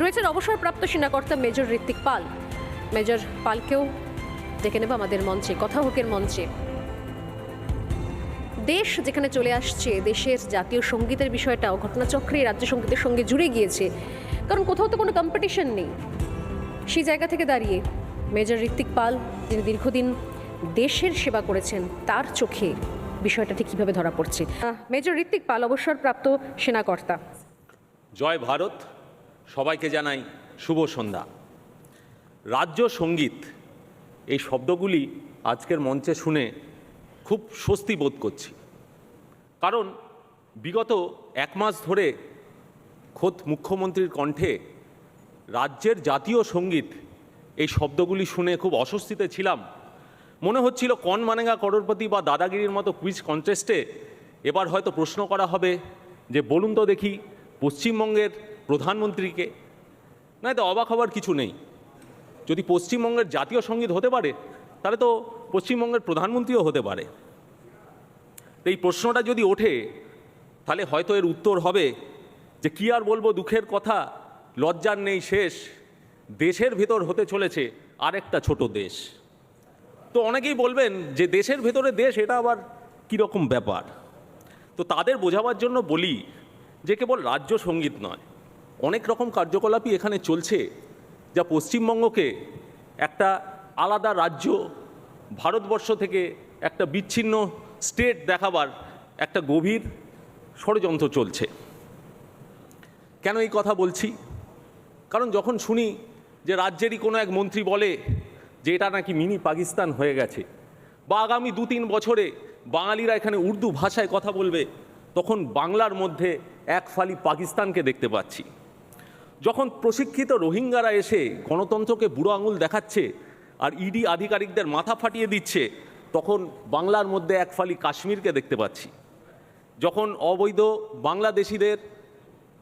রয়েছেন অবসরপ্রাপ্ত সেনাকর্তা মেজর ঋত্বিক পাল। মেজর পালকেও ডেকে নেব আমাদের মঞ্চে, কথা হোকের মঞ্চে। দেশ যেখানে চলে আসছে, দেশের জাতীয় সঙ্গীতের বিষয়টাও, ঘটনাচক্রে রাজ্য সঙ্গীতের সঙ্গে জুড়ে গিয়েছে। কারণ কোথাও তো কোনো কম্পিটিশন নেই। সেই জায়গা থেকে দাঁড়িয়ে মেজর ঋত্বিক পাল, যিনি দীর্ঘদিন দেশের সেবা করেছেন, তার চোখে বিষয়টা ঠিক কীভাবে ধরা পড়ছে? মেজর ঋত্বিক পাল, অবসরপ্রাপ্ত সেনাকর্তা। জয় ভারত। সবাইকে জানাই শুভ সন্ধ্যা। রাজ্য সংগীত, এই শব্দগুলি আজকের মঞ্চে শুনে খুব স্বস্তি বোধ করছি। কারণ বিগত এক মাস ধরে খোদ মুখ্যমন্ত্রীর কণ্ঠে রাজ্যের জাতীয় সংগীত এই শব্দগুলি শুনে খুব অস্বস্তিতে ছিলাম। মনে হচ্ছিল কন মানেগা করোরপতি বা দাদাগিরির মতো কুইজ কন্টেস্টে এবার হয়তো প্রশ্ন করা হবে যে বলুন তো দেখি পশ্চিমবঙ্গের প্রধানমন্ত্রীকে না এতে অবাক হওয়ার কিছু নেই। যদি পশ্চিমবঙ্গের জাতীয় সংগীত হতে পারে, তাহলে তো পশ্চিমবঙ্গের প্রধানমন্ত্রীও হতে পারে। এই প্রশ্নটা যদি ওঠে, তাহলে হয়তো এর উত্তর হবে যে কি আর বলব দুঃখের কথা, লজ্জার নেই শেষ, দেশের ভেতর হতে চলেছে আরেকটা ছোট দেশ। তো অনেকেই বলবেন যে দেশের ভেতরে দেশ, এটা আবার কীরকম ব্যাপার? তো তাদের বোঝাবার জন্য বলি যে কেবল রাজ্য সংগীত নয় অনেক রকম কার্যকলাপই এখানে চলছে, যা পশ্চিমবঙ্গকে একটা আলাদা রাজ্য, ভারতবর্ষ থেকে একটা বিচ্ছিন্ন স্টেট দেখাবার একটা গভীর ষড়যন্ত্র চলছে। কেন এই কথা বলছি? কারণ যখন শুনি যে রাজ্যেরই কোনো এক মন্ত্রী বলে যে এটা নাকি মিনি পাকিস্তান হয়ে গেছে, বা আগামী দু তিন বছরে বাঙালিরা এখানে উর্দু ভাষায় কথা বলবে, তখন বাংলার মধ্যে এক ফালি পাকিস্তানকে দেখতে পাচ্ছি। যখন প্রশিক্ষিত রোহিঙ্গারা এসে গণতন্ত্রকে বুড়ো আঙুল দেখাচ্ছে আর ইডি আধিকারিকদের মাথা ফাটিয়ে দিচ্ছে, তখন বাংলার মধ্যে এক ফালি কাশ্মীরকে দেখতে পাচ্ছি। যখন অবৈধ বাংলাদেশিদের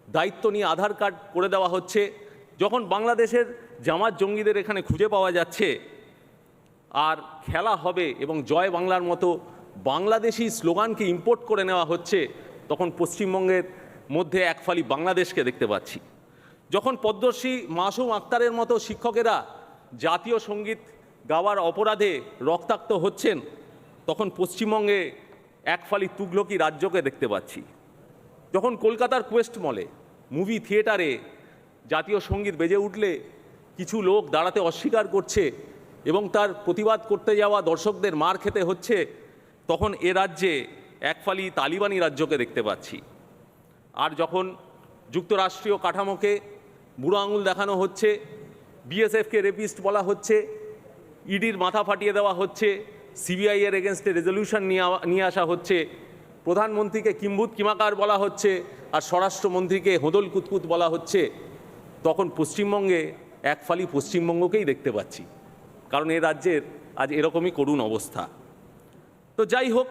দায়িত্ব নিয়ে আধার কার্ড করে দেওয়া হচ্ছে, যখন বাংলাদেশের জামাত জঙ্গিদের এখানে খুঁজে পাওয়া যাচ্ছে, আর খেলা হবে এবং জয় বাংলার মতো বাংলাদেশি স্লোগানকে ইম্পোর্ট করে নেওয়া হচ্ছে, তখন পশ্চিমবঙ্গের মধ্যে এক ফালি বাংলাদেশকে দেখতে পাচ্ছি। যখন পদ্মশ্রী মাসুম আক্তারের মতো শিক্ষকেরা জাতীয় সংগীত গাওয়ার অপরাধে রক্তাক্ত হচ্ছেন, তখন পশ্চিমবঙ্গে এক ফালি তুগলকি রাজ্যকে দেখতে পাচ্ছি। যখন কলকাতার কোয়েস্ট মলে, মুভি থিয়েটারে জাতীয় সংগীত বেজে উঠলে কিছু লোক দাঁড়াতে অস্বীকার করছে এবং তার প্রতিবাদ করতে যাওয়া দর্শকদের মার খেতে হচ্ছে, তখন এ রাজ্যে এক ফালি তালিবানি রাজ্যকে দেখতে পাচ্ছি। আর যখন যুক্তরাষ্ট্রীয় কাঠামোকে বুড়ো আঙুল দেখানো হচ্ছে বিএসএফকে রেপিস্ট বলা হচ্ছে ইডির মাথা ফাটিয়ে দেওয়া হচ্ছে সিবিআই এর এগেনস্টে রেজলিউশন নিয়ে নিয়ে আসা হচ্ছে, প্রধানমন্ত্রীকে কিম্বুত কিমাকার বলা হচ্ছে, আর স্বরাষ্ট্রমন্ত্রীকে হোদল কুতকুত বলা হচ্ছে। তখন পশ্চিমবঙ্গে এক ফালি পশ্চিমবঙ্গকেই দেখতে পাচ্ছি, কারণ এ রাজ্যের আজ এরকমই করুণ অবস্থা। তো যাই হোক,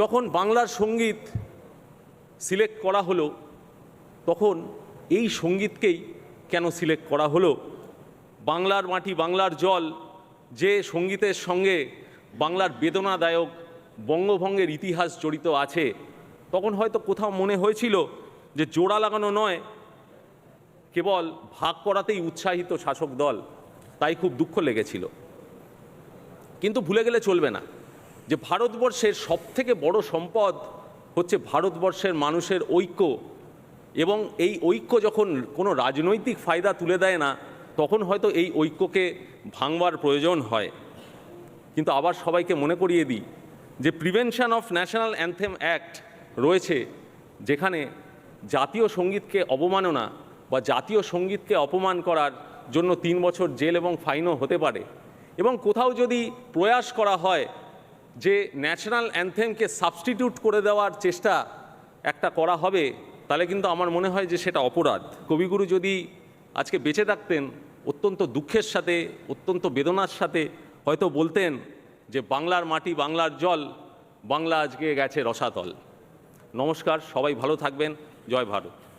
যখন বাংলার সংগীত সিলেক্ট করা হলো, তখন এই সঙ্গীতকেই কেন সিলেক্ট করা হলো? বাংলার মাটি বাংলার জল, যে সঙ্গীতের সঙ্গে বাংলার বেদনাদায়ক বঙ্গভঙ্গের ইতিহাস জড়িত আছে, তখন হয়তো কোথাও মনে হয়েছিল যে জোড়া লাগানো নয়, কেবল ভাগ করাতেই উৎসাহিত শাসক দল, তাই খুব দুঃখ লেগেছিল। কিন্তু ভুলে গেলে চলবে না, যে ভারতবর্ষের সবথেকে বড় সম্পদ হচ্ছে ভারতবর্ষের মানুষের ঐক্য এবং এই ঐক্য যখন কোনো রাজনৈতিক ফায়দা তুলে দেয় না, তখন হয়তো এই ঐক্যকে ভাঙবার প্রয়োজন হয়। কিন্তু আবার সবাইকে মনে করিয়ে দিই যে prevention of national anthem act রয়েছে, যেখানে জাতীয় সঙ্গীতকে অবমাননা বা জাতীয় সঙ্গীতকে অপমান করার জন্য তিন বছর জেল এবং ফাইনও হতে পারে। এবং কোথাও যদি প্রয়াস করা হয় যে ন্যাশনাল অ্যান্থেমকে সাবস্টিটিউট করে দেওয়ার চেষ্টা একটা করা হবে তাহলে কিন্তু আমার মনে হয় যে সেটা অপরাধ। কবিগুরু যদি আজকে বেঁচে থাকতেন, অত্যন্ত দুঃখের সাথে, অত্যন্ত বেদনার সাথে হয়তো বলতেন যে বাংলার মাটি, বাংলার জল, বাংলা আজকে গেছে রসাতল। নমস্কার, সবাই ভালো থাকবেন। জয় ভারত।